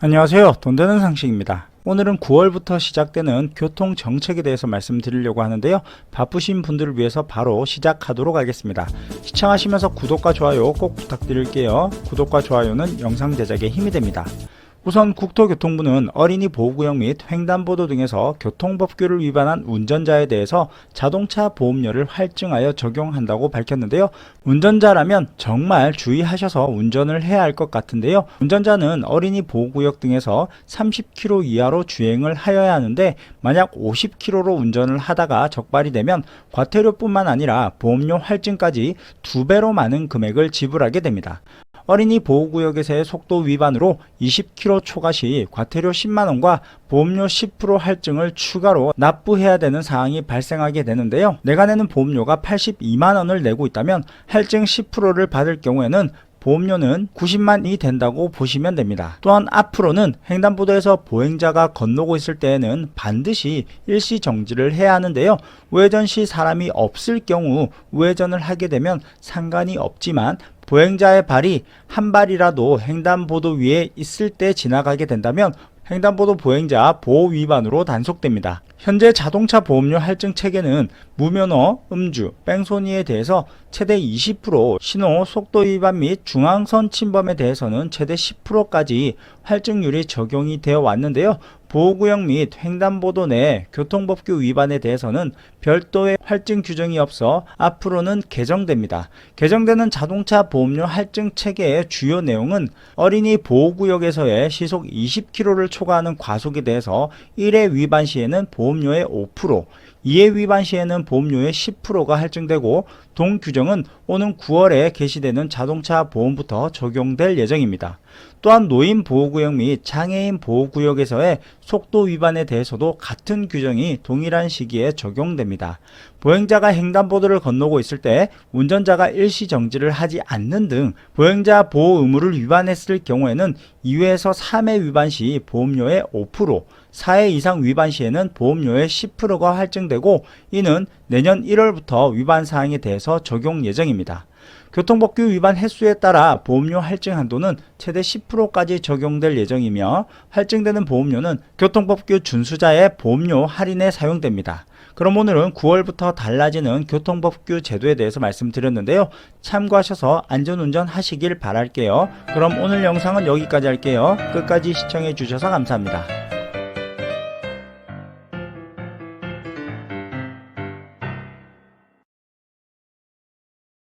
안녕하세요. 돈 되는 상식입니다. 오늘은 9월부터 시작되는 교통 정책에 대해서 말씀드리려고 하는데요. 바쁘신 분들을 위해서 바로 시작하도록 하겠습니다. 시청하시면서 구독과 좋아요 꼭 부탁드릴게요. 구독과 좋아요는 영상 제작에 힘이 됩니다. 우선 국토교통부는 어린이 보호구역 및 횡단보도 등에서 교통법규를 위반한 운전자에 대해서 자동차 보험료를 할증하여 적용한다고 밝혔는데요. 운전자라면 정말 주의하셔서 운전을 해야 할 것 같은데요. 운전자는 어린이 보호구역 등에서 30km 이하로 주행을 하여야 하는데 만약 50km로 운전을 하다가 적발이 되면 과태료뿐만 아니라 보험료 할증까지 두 배로 많은 금액을 지불하게 됩니다. 어린이 보호구역에서의 속도 위반으로 20km 초과 시 과태료 10만원과 보험료 10% 할증을 추가로 납부해야 되는 사항이 발생하게 되는데요. 내가 내는 보험료가 82만원을 내고 있다면 할증 10%를 받을 경우에는 보험료는 90만이 된다고 보시면 됩니다. 또한 앞으로는 횡단보도에서 보행자가 건너고 있을 때에는 반드시 일시 정지를 해야 하는데요. 우회전 시 사람이 없을 경우 우회전을 하게 되면 상관이 없지만 보행자의 발이 한 발이라도 횡단보도 위에 있을 때 지나가게 된다면 횡단보도 보행자 보호 위반으로 단속됩니다. 현재 자동차 보험료 할증 체계는 무면허, 음주, 뺑소니에 대해서 최대 20%, 신호, 속도 위반 및 중앙선 침범에 대해서는 최대 10%까지 할증률이 적용이 되어 왔는데요. 보호구역 및 횡단보도 내 교통법규 위반에 대해서는 별도의 할증 규정이 없어 앞으로는 개정됩니다. 개정되는 자동차 보험료 할증 체계의 주요 내용은 어린이 보호구역에서의 시속 20km를 초과하는 과속에 대해서 1회 위반 시에는 보 험료의 5%, 2회 위반 시에는 보험료의 10%가 할증되고 동 규정은 오는 9월에 개시되는 자동차 보험부터 적용될 예정입니다. 또한 노인 보호구역 및 장애인 보호구역에서의 속도 위반에 대해서도 같은 규정이 동일한 시기에 적용됩니다. 보행자가 횡단보도를 건너고 있을 때 운전자가 일시 정지를 하지 않는 등 보행자 보호 의무를 위반했을 경우에는 2회에서 3회 위반 시 보험료의 5%, 4회 이상 위반 시에는 보험료의 10%가 할증 되고 이는 내년 1월부터 위반 사항에 대해서 적용 예정입니다. 교통법규 위반 횟수에 따라 보험료 할증 한도는 최대 10%까지 적용될 예정이며 할증되는 보험료는 교통법규 준수자의 보험료 할인에 사용됩니다. 그럼 오늘은 9월부터 달라지는 교통법규 제도에 대해서 말씀드렸는데요. 참고하셔서 안전운전 하시길 바랄게요. 그럼 오늘 영상은 여기까지 할게요. 끝까지 시청해 주셔서 감사합니다.